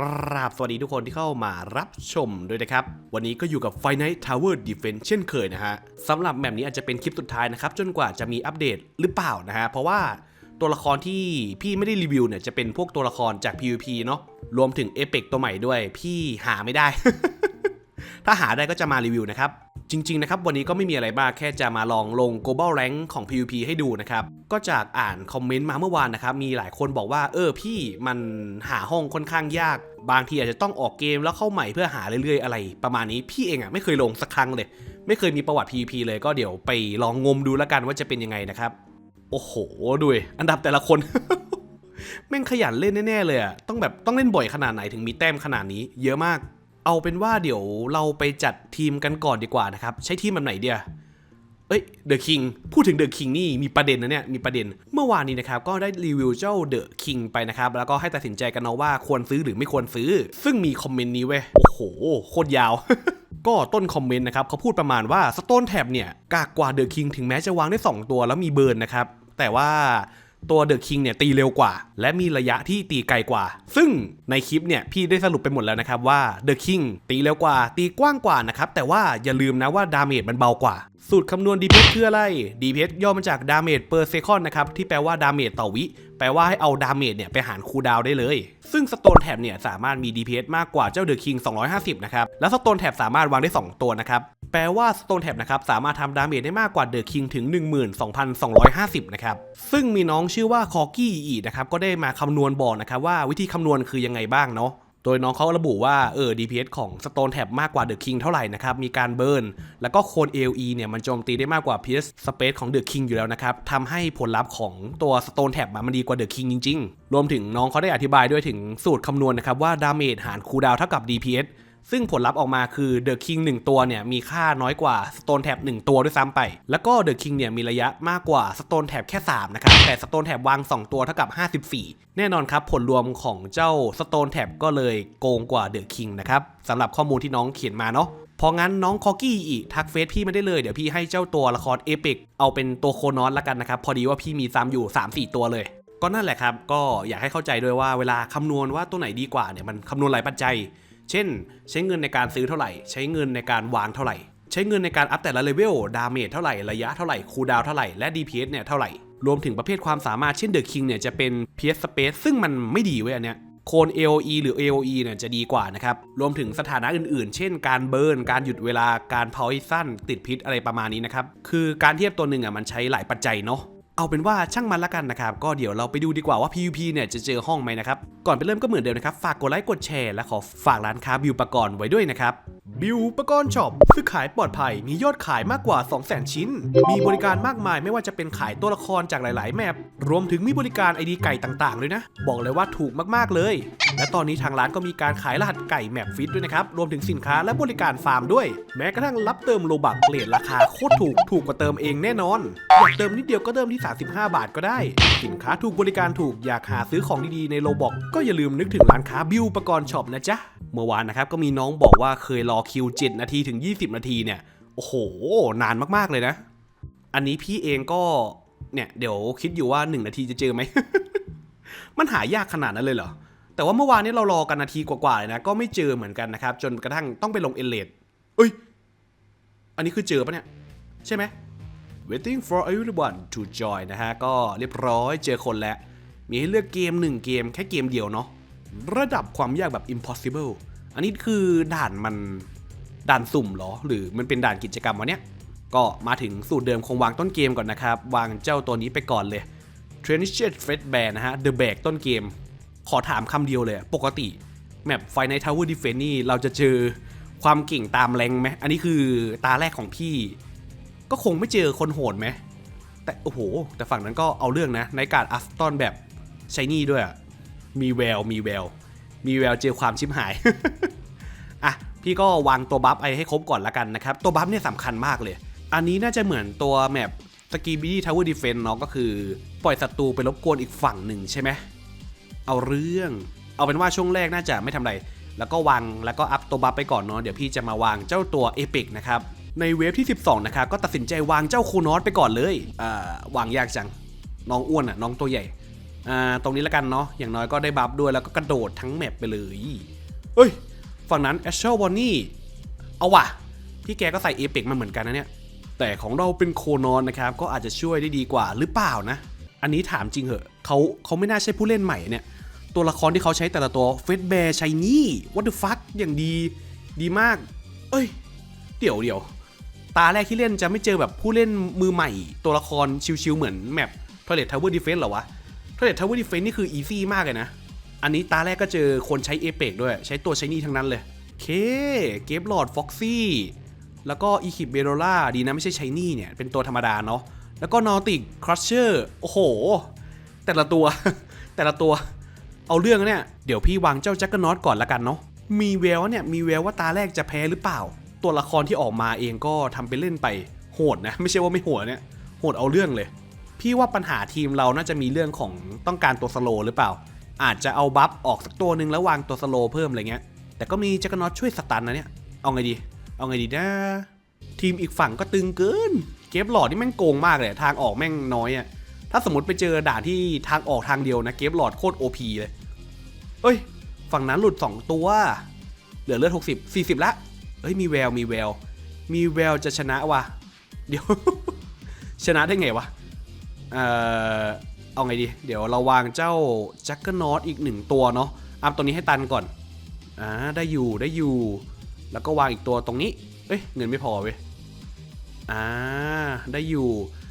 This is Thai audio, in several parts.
กราบสวัสดีทุกคนที่เข้ามารับชมด้วยนะครับ วันนี้ก็อยู่กับ f i n i t Tower Defense เช่นเคยนะฮะสำหรับแมปนี้อาจจะเป็นคลิปสุดท้ายนะครับ จนกว่าจะมีอัปเดตหรือเปล่านะฮะ เพราะว่าตัวละครที่พี่ไม่ได้รีวิวเนี่ยจะเป็นพวกตัวละครจาก PVP เนาะรวมถึงเอ e ปตัวใหม่ด้วย พี่หาไม่ได้ ถ้าหาได้ก็จะมารีวิวนะครับ จริงๆนะครับวันนี้ก็ไม่มีอะไรมากแค่จะมาลองลง global rank ของ PVP ให้ดูนะครับ ก็จากอ่านคอมเมนต์มาเมื่อวานนะครับ มีหลายคนบอกว่า เออพี่มันหาห้องค่อนข้างยาก บางทีอาจจะต้องออกเกมแล้วเข้าใหม่เพื่อหาเรื่อยๆอะไร ประมาณนี้พี่เองอะไม่เคยลงสักครั้งเลย ไม่เคยมีประวัติ PVP เลยก็เดี๋ยวไปลองงมดูแล้วกันว่าจะเป็นยังไงนะครับ โอ้โหดูอันดับแต่ละคน แม่งขยันเล่นแน่ๆเลยอะต้องแบบต้องเล่นบ่อยขนาดไหนถึงมีแต้มขนาดนี้ เยอะมาก เอาเป็นว่าเดี๋ยวเราไปจัดทีมกันก่อนดีกว่านะครับ ใช้ทีมแบบไหนเดียเอ้ยเดอะคิงพูดถึงเดอะคิงนี่มีประเด็นนะเนี่ย มีประเด็นเมื่อวานนี้นะครับ ก็ได้รีวิวเจ้าเดอะคิงไปนะครับ แล้วก็ให้ตัดสินใจกันเนาะว่าควรซื้อหรือไม่ควรซื้อ ซึ่งมีคอมเมนต์นี้เว้ย โอ้โห โคตรยาว ก็ต้นคอมเมนต์นะครับเขาพูดประมาณว่าสโตนแท็บเนี่ย กากกว่าเดอะคิงถึงแม้จะวางได้ 2 ตัวแล้วมีเบิร์นนะครับ แต่ว่า ตัวเดอะคิงเนี่ยตีเร็วกว่า และมีระยะที่ตีไกลกว่า ซึ่งในคลิปเนี่ยพี่ได้สรุปไปหมดแล้วนะครับว่าเดอะคิงตีเร็วกว่า ตีกว้างกว่านะครับแต่ว่าอย่าลืมนะว่าดาเมจมันเบากว่า สูตรคำนวณ DPS คืออะไร DPS ย่อมาจากดาเมจ per second นะครับที่แปลว่าดาเมจต่อวิแปลว่าให้เอาดาเมจเนี่ยไปหารคูดาวได้เลย ซึ่งสโตนแท็บเนี่ยสามารถมี DPS มากกว่าเจ้าเดอะคิง250 นะครับ แล้วสโตนแท็บสามารถวางได้ 2 ตัวนะครับ แปลว่าสโตนแท็บนะครับสามารถทำดาเมจได้มากกว่าเดอะคิงถึง 12,250 นะครับ ซึ่งมีน้องชื่อว่าคอกี้อีนะครับก็ได้มาคำนวณบอกนะครับว่าวิธีคำนวณคือยังไงบ้างเนาะโดยน้องเขาระบุว่าเออ DPS ของ Stone Tab มากกว่า The King เท่าไหร่นะครับ มีการเบิร์น แล้วก็โคน AOE เนี่ยมันโจมตีได้มากกว่า PS Space ของ The King อยู่แล้วนะครับทำให้ผลลัพธ์ของตัว Stone Tab อะมันดีกว่า The King จริง ๆ รวมถึงน้องเขาได้อธิบายด้วยถึงสูตรคำนวณนะครับว่าดาเมจหารคูดาวเท่ากับ DPS ซึ่งผลลัพธ์ออกมาคือ The King 1ตัวเนี่ยมีค่าน้อยกว่า Stone Tab 1ตัวด้วยซ้ำไป แล้วก็ The King เนี่ยมีระยะมากกว่า Stone Tab แค่ 3 นะครับ แต่ Stone Tab วาง 2 ตัวเท่ากับ 54 แน่นอนครับ ผลรวมของเจ้า Stone Tab ก็เลยโกงกว่า The King นะครับสำหรับข้อมูลที่น้องเขียนมาเนาะเพราะงั้นน้องคอกี้อีกทักเฟซพี่ไม่ได้เลย เดี๋ยวพี่ให้เจ้าตัวละครเอพิกเอาเป็นตัวโคนอสละกันนะครับ พอดีว่าพี่มีซ้ำอยู่ 3-4 ตัวเลย ก็นั่นแหละครับ ก็อยากให้เข้าใจด้วยว่าเวลาคำนวณว่าตัวไหนดีกว่าเนี่ยมันคำนวณหลายปัจจัย เช่น ใช้เงินในการซื้อเท่าไหร่ ใช้เงินในการวางเท่าไหร่ ใช้เงินในการอัพแต่ละเลเวล ดาเมจเท่าไหร่ ระยะเท่าไหร่ คูลดาวเท่าไหร่ และ DPS เนี่ยเท่าไหร่ รวมถึงประเภทความสามารถเช่น The King เนี่ยจะเป็น PS Space ซึ่งมันไม่ดีเว้ยอันเนี้ยโคน AOE หรือ AOE เนี่ยจะดีกว่านะครับ รวมถึงสถานะอื่นๆ เช่นการเบิร์น การหยุดเวลา การเผาให้สั้น ติดพิษอะไรประมาณนี้นะครับ คือการเทียบตัวหนึ่งอะมันใช้หลายปัจจัยเนาะ เอาเป็นว่าช่างมันละกันนะครับ ก็เดี๋ยวเราไปดูดีกว่าว่า PVP เนี่ยจะเจอห้องไหมนะครับ ก่อนไปเริ่มก็เหมือนเดิมนะครับ ฝากกดไลค์กดแชร์และขอฝากร้านค้าบิวปกรณ์ไว้ด้วยนะครับ บิวปกรณ์ช็อปซื้อขายปลอดภัยมียอดขายมากกว่า 200,000 ชิ้น มีบริการมากมายไม่ว่าจะเป็นขายตัวละครจากหลาย ๆ แมปรวมถึงมีบริการไอดีไก่ต่าง ๆ เลยนะ บอกเลยว่าถูกมาก ๆ เลย และตอนนี้ทางร้านก็มีการขายรหัสไก่แมปฟิตด้วยนะครับ รวมถึงสินค้าและบริการฟาร์มด้วย แม้กระทั่งรับเติมโลบักเลทราคาโคตรถูกถูกกว่าเติมเองแน่นอนอยากเติมนิดเดียวก็เติมที่ 35 บาทก็ได้ สินค้าถูกบริการถูกอยากหาซื้อของดี ๆ ในโลบอกก็อย่าลืมนึกถึงร้านค้าบิวอุปกรณ์ช็อปนะจ๊ะเมื่อวานนะครับก็มีน้องบอกว่าเคยรอคิว 7 นาทีถึง 20 นาทีเนี่ย โอ้โห นานมากๆเลยนะ อันนี้พี่เองก็ เนี่ย เดี๋ยวคิดอยู่ว่า 1 นาทีจะเจอไหม มันหายากขนาดนั้นเลยเหรอ แต่ว่าเมื่อวานนี้เรารอกันนาทีกว่าๆเลยนะ ก็ไม่เจอเหมือนกันนะครับ จนกระทั่งต้องไปลงเอเลดเอ้ย อันนี้คือเจอปะเนี่ย ใช่ไหม waiting for everyone to join นะฮะ ก็เรียบร้อยเจอคนแล้ว มีให้เลือกเกม 1 เกมแค่เกมเดียวเนาะ ระดับความยากแบบ impossible อันนี้คือด่านมันด่านสุ่มเหรอ หรือมันเป็นด่านกิจกรรมวะเนี่ยก็มาถึงสูตรเดิมคงวางต้นเกมก่อนนะครับ วางเจ้าตัวนี้ไปก่อนเลย t r a n i t i o n f r e d b a n นะฮะ The Bag ต้นเกม ขอถามคำเดียวเลย ปกติ แมป Final Tower Defense นี่เราจะเจอความเก่งตามแรงไหม อันนี้คือตาแรกของพี่ ก็คงไม่เจอคนโหดไหม แต่โอ้โห แต่ฝั่งนั้นก็เอาเรื่องนะ ในการอัสตอนแบบใช้นี่ด้วยอะมีแวว มีแวว มีแววเจอความชิบหาย อะ พี่ก็วางตัวบัฟไอให้ครบก่อนละกันนะครับ ตัวบัฟเนี่ยสำคัญมากเลย อันนี้น่าจะเหมือนตัวแมปสกีบี้ทาวเวอร์ดีเฟนเนาะก็คือ ปล่อยศัตรูไปรบกวนอีกฝั่งหนึ่งใช่ไหม เอาเรื่อง เอาเป็นว่าช่วงแรกน่าจะไม่ทำอะไร แล้วก็วางแล้วก็อัพตัวบัฟไปก่อนเนาะ เดี๋ยวพี่จะมาวางเจ้าตัวเอพิกนะครับในเวฟที่ 12 นะครับ ก็ตัดสินใจวางเจ้าโคนอสไปก่อนเลย อ่า วางยากจัง น้องอ้วนอะ น้องตัวใหญ่ อ่าตรงนี้แล้วกันเนาะอย่างน้อยก็ได้บัฟด้วยแล้วก็กระโดดทั้งแมปไปเลยเอ้ยฝั่งนั้นแอชเชลบอนนี่เอาว่ะพี่แกก็ใส่เอเปกมาเหมือนกันนะเนี่ยแต่ของเราเป็นโคนอนนะครับก็อาจจะช่วยได้ดีกว่าหรือเปล่านะ อันนี้ถามจริงเหอะเขาเขาไม่น่าใช่ผู้เล่นใหม่เนี่ยตัวละครที่เขาใช้แต่ละตัวเฟสแบร์ชัยนี่วัตถุฟักอย่างดีดีมาก เอ้ย เดี๋ยวเดี๋ยวตาแรกที่เล่นจะไม่เจอแบบผู้เล่นมือใหม่ ตัวละครชิวๆเหมือนแมป Toilet Tower Defense เหรอวะ Toilet Tower Defense นี่คืออีซี่มากเลยนะ อันนี้ตาแรกก็เจอคนใช้เอเปกด้วย ใช้ตัวใช้นี่ทั้งนั้นเลย เค เกฟลอดฟ็อกซี่ แล้วก็อีคิปเบโรล่าดีนะไม่ใช่ใช้นี่เนี่ย เป็นตัวธรรมดาเนาะ แล้วก็นอติกครัชเชอร์ โอ้โห แต่ละตัว แต่ละตัว เอาเรื่องเนี่ย เดี๋ยวพี่วางเจ้าแจ็คเกอร์นอตก่อนละกันเนาะ มีแววเนี่ย มีแววว่าตาแรกจะแพ้หรือเปล่า ตัวละครที่ออกมาเองก็ทำไปเล่นไป โหดนะ ไม่ใช่ว่าไม่โหดเนี่ย โหดเอาเรื่องเลย พี่ว่าปัญหาทีมเราน่าจะมีเรื่องของต้องการตัวสโลหรือเปล่า อาจจะเอาบัฟออกสักตัวหนึ่งแล้ววางตัวสโลเพิ่มอะไรเงี้ย แต่ก็มีจ็คเกอร์นอตช่วยสตันนะเนี่ย เอาไงดี เอาไงดีนะ ทีมอีกฝั่งก็ตึงเกิน เกฟหลอดนี่แม่งโกงมากเลย ทางออกแม่งน้อยอะถ้าสมมติไปเจอด่านที่ทางออกทางเดียวนะเกฟหลอดโคตรโอพีเลย เอ้ย ฝั่งนั้นหลุด 2 ตัว เหลือเลือด60 40 ละเอ้ยมีแววมีแวว มีแววจะชนะวะเดี๋ยว ชนะได้ไงวะ เอ่อเอาไงดี เดี๋ยวเราวางเจ้าแจักเกอร์นอตอีกหนึ่งตัวเนาะอัพตัวนี้ให้ตันก่อนอ่าได้อยู่ได้อยู่ แล้วก็วางอีกตัวตรงนี้เอ้ยเงินไม่พอเว้ยอ่าได้อยู่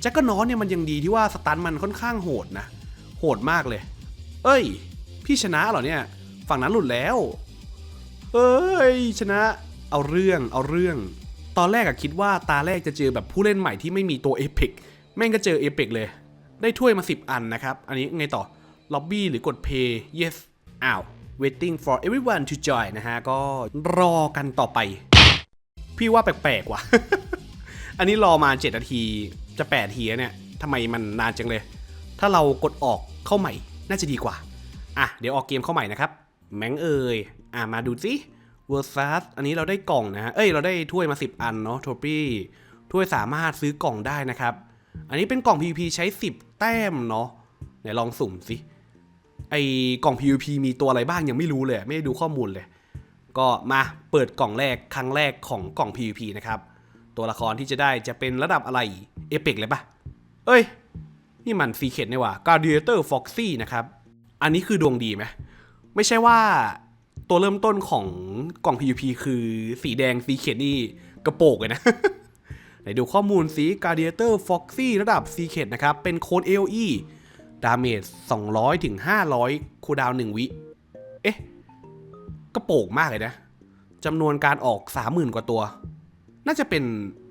แจ็คเกอร์นอตเนี่ยมันยังดีที่ว่าสตันมันค่อนข้างโหดนะโหดมากเลย เอ้ย พี่ชนะเหรอเนี่ยฝั่งนั้นหลุดแล้ว เอ้ยชนะเอาเรื่องเอาเรื่อง ตอนแรกอะคิดว่าตาแรกจะเจอแบบผู้เล่นใหม่ที่ไม่มีตัวเอพิก แม่งก็เจอเอพิกเลย ได้ถ้วยมา 10 อันนะครับ อันนี้ไงต่อ ล็อบบี้หรือกด pay yes อ้าว waiting for everyone to join นะฮะ ก็รอกันต่อไป พี่ว่าแปลกๆว่ะ อันนี้รอมา 7 นาทีจะ 8 ทีแล้วเนี่ยทำไมมันนานจังเลย ถ้าเรากดออกเข้าใหม่น่าจะดีกว่า อะ เดี๋ยวออกเกมเข้าใหม่นะครับ แมงเอ่ยอะมาดูสิเวอร์ซัสอันนี้เราได้กล่องนะฮะ เอ้ย เราได้ถ้วยมา 10 อันเนาะ โทปี้ ถ้วยสามารถซื้อกล่องได้นะครับ อันนี้เป็นกล่อง PVP ใช้ 10 แต้มเนาะไหนลองสุ่มสิ ไอกล่อง PVP มีตัวอะไรบ้างยังไม่รู้เลย ไม่ได้ดูข้อมูลเลย ก็มาเปิดกล่องแรกครั้งแรกของกล่อง PVP นะครับ ตัวละครที่จะได้จะเป็นระดับอะไร เอเปกเลยปะเอ้ย นี่มันซีเคดนี่ว่า Gladiator Foxy นะครับ อันนี้คือดวงดีไหมไม่ใช่ว่าตัวเริ่มต้นของกล่อง PVP คือสีแดงซีเคดนี่กระโปกเลยนะ ไหนดูข้อมูลสี Gladiator Foxy ระดับ c ีเคดนะครับ เป็นโค้ด AOE ดาเมจ 200 ถึง 500 คูดาวน์1วิ เอ๊ะ กระโปกมากเลยนะ จำนวนการออก 30,000 กว่าตัว น่าจะเป็น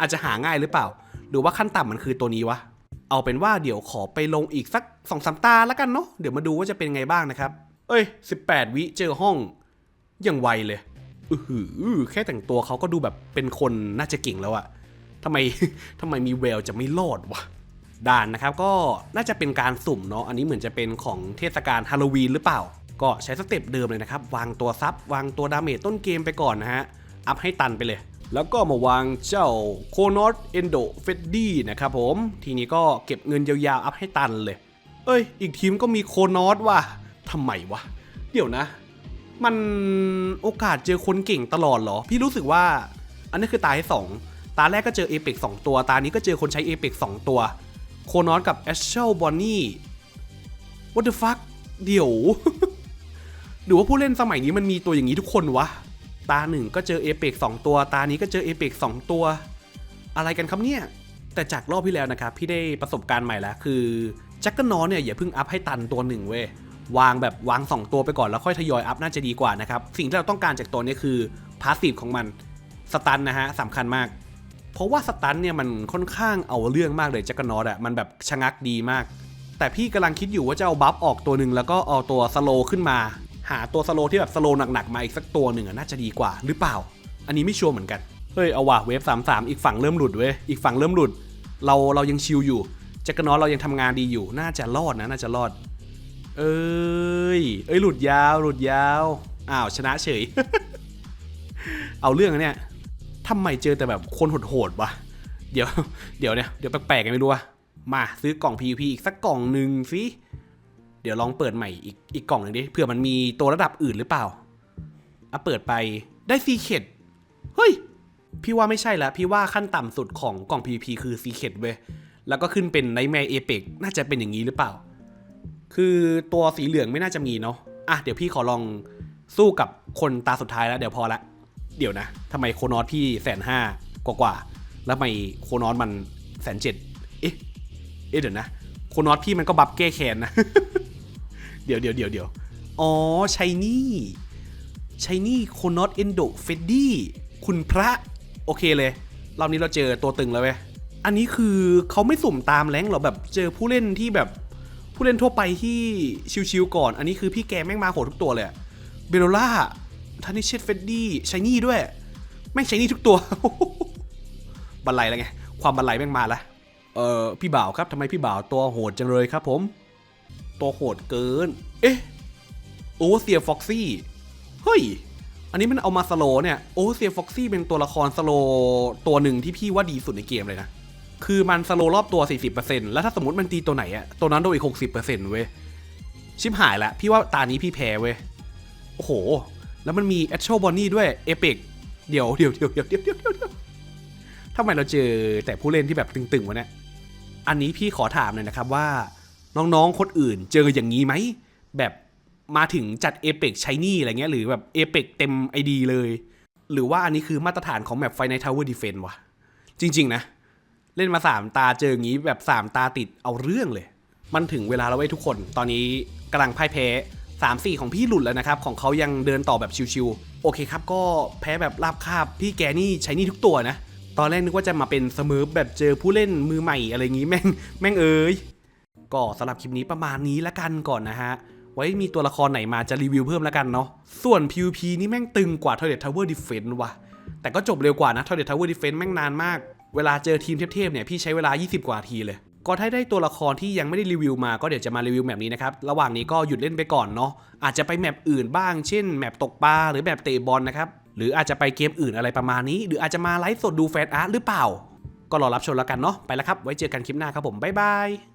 อาจจะหาง่ายหรือเปล่า หรือว่าขั้นต่ำมันคือตัวนี้วะ เอาเป็นว่าเดี๋ยวขอไปลงอีกสักสองสามตาแล้วกันเนาะ เดี๋ยวมาดูว่าจะเป็นไงบ้างนะครับ เอ้ย 18 วิเจอห้อง อย่างไวเลย อือหือ แค่แต่งตัวเขาก็ดูแบบเป็นคนน่าจะเก่งแล้วอะ ทำไมทำไมมีแววจะไม่รอดวะด่านนะครับก็น่าจะเป็นการสุ่มเนาะอันนี้เหมือนจะเป็นของเทศกาลฮาโลวีนหรือเปล่า ก็ใช้สเต็ปเดิมเลยนะครับ วางตัวซับวางตัวดาเมจต้นเกมไปก่อนนะฮะ อัพให้ตันไปเลย แล้วก็มาวางเจ้าโคนอตเอนโดเฟดดี้นะครับผม ทีนี้ก็เก็บเงินยาวๆ อัพให้ตันเลย เอ้ย อีกทีมก็มีโคนอตว่ะทำไมวะ เดี๋ยวนะ มันโอกาสเจอคนเก่งตลอดเหรอ พี่รู้สึกว่า อันนี้คือตาที่สอง ตาแรกก็เจอเอเปกสองตัว ตานี้ก็เจอคนใช้เอเปกสองตัว โคนอสกับแอชเชลบอนนี่ what the fuck เดี๋ยว หรือว่าผู้เล่นสมัยนี้มันมีตัวอย่างนี้ทุกคนวะ ตาหนึ่งก็เจอเอเปกสองตัว ตานี้ก็เจอเอเปกสองตัว อะไรกันครับเนี่ย แต่จากรอบที่แล้วนะครับพี่ได้ประสบการณ์ใหม่แล้วคือจักรนอเนี่ยอย่าเพิ่งอัพให้ตันตัวหนึ่งเว้ยวางแบบวาง 2 ตัวไปก่อนแล้วค่อยทยอยอัพน่าจะดีกว่านะครับ สิ่งที่เราต้องการจากตัวนี้คือพาสซีฟของมัน สตันนะฮะสำคัญมาก เพราะว่าสตันเนี่ยมันค่อนข้างเอาเรื่องมากเลยจักรนอตอะมันแบบชะงักดีมาก แต่พี่กำลังคิดอยู่ว่าจะเอาบัฟออกตัวหนึ่งแล้วก็เอาตัวสโลขึ้นมา หาตัวสโลที่แบบสโลหนักๆมาอีกสักตัวหนึ่งอะน่าจะดีกว่าหรือเปล่า อันนี้ไม่ชัวร์เหมือนกันเฮ้ยเอาว่ะเวฟสามสามอีกฝั่งเริ่มหลุดเว้ยอีกฝั่งเริ่มหลุด เราเรายังชิลอยู่จักรนอตเรายังทำงานดีอยู่ น่าจะรอดนะน่าจะรอด เอ้ยเอ้ยหลุดยาวหลุดยาวอ้าวชนะเฉย เอาเรื่องอะเนี่ย ทำไมเจอแต่แบบคนโหดๆวะเดี๋ยว เดี๋ยวเนี่ย เดี๋ยวแปลกๆกันไม่รู้วะมาซื้อกล่อง PVP อีกสักกล่องหนึ่งสิเดี๋ยวลองเปิดใหม่อีกอีกกล่องหนึ่งดิเผื่อมันมีตัวระดับอื่นหรือเปล่าอะเปิดไปได้ซีเคดเฮ้ย พี่ว่าไม่ใช่ละพี่ว่าขั้นต่ำสุดของกล่อง PVP คือซีเคดเว้ยแล้วก็ขึ้นเป็นไนแมร์เอเปกน่าจะเป็นอย่างนี้หรือเปล่า คือตัวสีเหลืองไม่น่าจะมีเนาะอะเดี๋ยวพี่ขอลองสู้กับคนตาสุดท้ายแล้วเดี๋ยวพอละ เดี๋ยวนะทำไมโคนอสพี่แสนห้ากว่ากว่าๆแล้วทำไมโคนอสมันแสนเจ็ดเอ๊ะเอ๊ะเดี๋ยวนะ โคนอสพี่มันก็บัฟแก้แค้นนะ เดี๋ยวเดี๋ยวเดี๋ยวเดี๋ยวอ๋อชัยนี่ชัยนี่โคนอสเอนโดเฟดดี้คุณพระโอเคเลยรอบนี้เราเจอตัวตึงแล้วเว้ยอันนี้คือเขาไม่สุ่มตามแรงค์เหรอแบบเจอผู้เล่นที่แบบผู้เล่นทั่วไปที่ชิวๆก่อน อันนี้คือพี่แกแม่งมาโหดทุกตัวเลยเบโลล่า ทานิเชตเฟดดี้ชายนี่ด้วย แม่งชายนี่ทุกตัว บันไลแล้วไง ความบันไลแม่งมาละเออพี่บ่าวครับทำไมพี่บ่าวตัวโหดจังเลยครับผม ตัวโหดเกิน เอ๊ะโอเวอร์เซียฟ็อกซี่เฮ้ยอันนี้มันเอามาสโลเนี่ยโอเวอร์เซียฟ็อกซี่เป็นตัวละครสโลตัวหนึ่งที่พี่ว่าดีสุดในเกมเลยนะ คือมันสโลรอบตัว 40%แล้วถ้าสมมติมันตีตัวไหนอะตัวนั้นโดนอีก 60%เว้ย ชิบหายละ พี่ว่าตานี้พี่แพ้เว้ย โอ้โห แล้วมันมีแอชโชบอนนี่ด้วยเอพิกเดี๋ยวเดี๋ยวเดี๋ยวเดี๋ยวเดี๋ยวเดี๋ยวเดี๋ยวทำไมเราเจอแต่ผู้เล่นที่แบบตึงๆวะเนี่ยอันนี้พี่ขอถามหน่อยนะครับว่า น้องๆคนอื่นเจออย่างนี้ไหมแบบมาถึงจัดเอเ c กใช้นี่อะไรเงี้ยหรือแบบเอเ c กเต็มไอดีเลย หรือว่าอันนี้คือมาตรฐานของแบบไฟในทาวเวอร์ดีเฟนวะจริง ๆ นะ เล่นมา3ตาเจออย่างนี้แบบ3ตาติดเอาเรื่องเลย มันถึงเวลาแล้วเว้ยทุกคน ตอนนี้กำลังพ่ายแพ้ 3 4 ของพี่หลุดแล้วนะครับ ของเขายังเดินต่อแบบชิวๆโอเคครับ ก็แพ้แบบราบคาบพี่แกนี่ใช้นี่ทุกตัวนะ ตอนแรกนึกว่าจะมาเป็นเสมอแบบเจอผู้เล่นมือใหม่อะไรอย่างงี้แม่งแม่งเอ้ยก็สำหรับคลิปนี้ประมาณนี้ละกันก่อนนะฮะ ไว้มีตัวละครไหนมาจะรีวิวเพิ่มล้วกันเนาะส่วน PVP นี่แม่งตึงกว่า Toilet Tower Defense ว่ะแต่ก็จบเร็วกว่านะ Toilet Tower Defense แม่งนานมากเวลาเจอทีมเทพๆเนี่ยพี่ใช้เวลา 20 กว่าทีเลย ก็ถ้าได้ตัวละครที่ยังไม่ได้รีวิวมาก็เดี๋ยวจะมารีวิวแมปนี้นะครับ ระหว่างนี้ก็หยุดเล่นไปก่อนเนาะอาจจะไปแมปอื่นบ้าง เช่นแมปตกปลาหรือแมปเตะบอลนะครับ หรืออาจจะไปเกมอื่นอะไรประมาณนี้ หรืออาจจะมาไลฟ์สดดูแฟนอาร์ตหรือเปล่า ก็รอรับชมแล้วกันเนาะไปแล้วครับไว้เจอกันคลิปหน้าครับผมบ๊ายบาย